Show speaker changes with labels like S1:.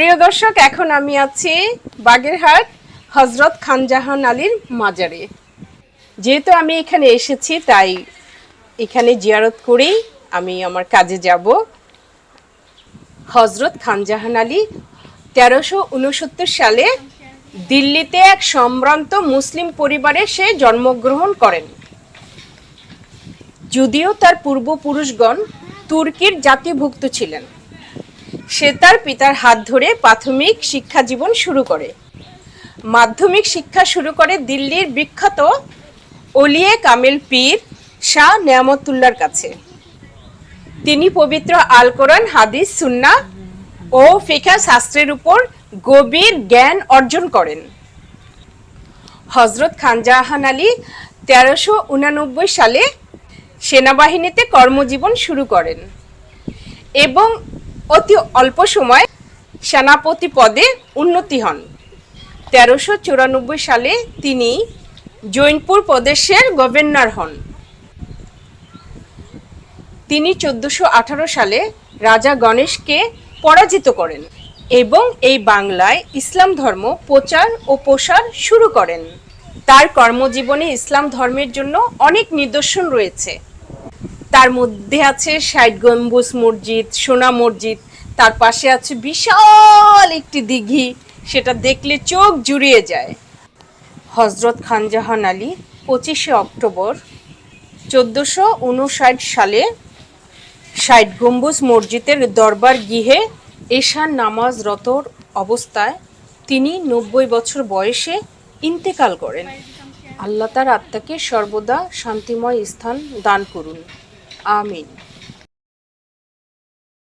S1: প্রিয় দর্শক, এখন আমি আছি বাগেরহাট হজরত খানজাহান আলীর মাজারে। যেহেতু আমি এখানে এসেছি, তাই এখানে জিয়ারত করেই আমি আমার কাজে যাব। হজরত খানজাহান আলী তেরোশো উনসত্তর সালে দিল্লিতে এক সম্ভ্রান্ত মুসলিম পরিবারে সে জন্মগ্রহণ করেন। যদিও তার পূর্বপুরুষগণ তুর্কির জাতিভুক্ত ছিলেন। সে তার পিতার হাত ধরে প্রাথমিক শিক্ষা জীবন শুরু করে। মাধ্যমিক শিক্ষা শুরু করে দিল্লির বিখ্যাত অলিয়ে কামেল পীর শাহ নেয়ামতুল্লার কাছে। তিনি পবিত্র আল কোরআন, হাদিস সুন্না ও ফিকা শাস্ত্রের উপর গভীর জ্ঞান অর্জন করেন। হজরত খানজাহান আলী তেরোশো উনানব্বই সালে সেনাবাহিনীতে কর্মজীবন শুরু করেন এবং অতি অল্প সময় সেনাপতি পদে উন্নতি হন। তেরোশো চুরানব্বই সালে তিনি জৈনপুর প্রদেশের গভর্নর হন। তিনি চোদ্দশো আঠারো সালে রাজা গণেশকে পরাজিত করেন এবং এই বাংলায় ইসলাম ধর্ম প্রচার ও প্রসার শুরু করেন। তার কর্মজীবনে ইসলাম ধর্মের জন্য অনেক নিদর্শন রয়েছে। তার মধ্যে আছে ষাট গম্বুজ মসজিদ, সোনা মসজিদ, তার পাশে আছে বিশাল একটি দিঘি, সেটা দেখলে চোখ জুড়িয়ে যায়। হজরত খানজাহান আলী পঁচিশে অক্টোবর চোদ্দোশো উনষাট সালে ষাট গম্বুজ মসজিদের দরবার গৃহে এশার নামাজ রতর অবস্থায় তিনি নব্বই বছর বয়সে ইন্তেকাল করেন। আল্লাহ তার আত্মাকে সর্বদা শান্তিময় স্থান দান করুন। Amen.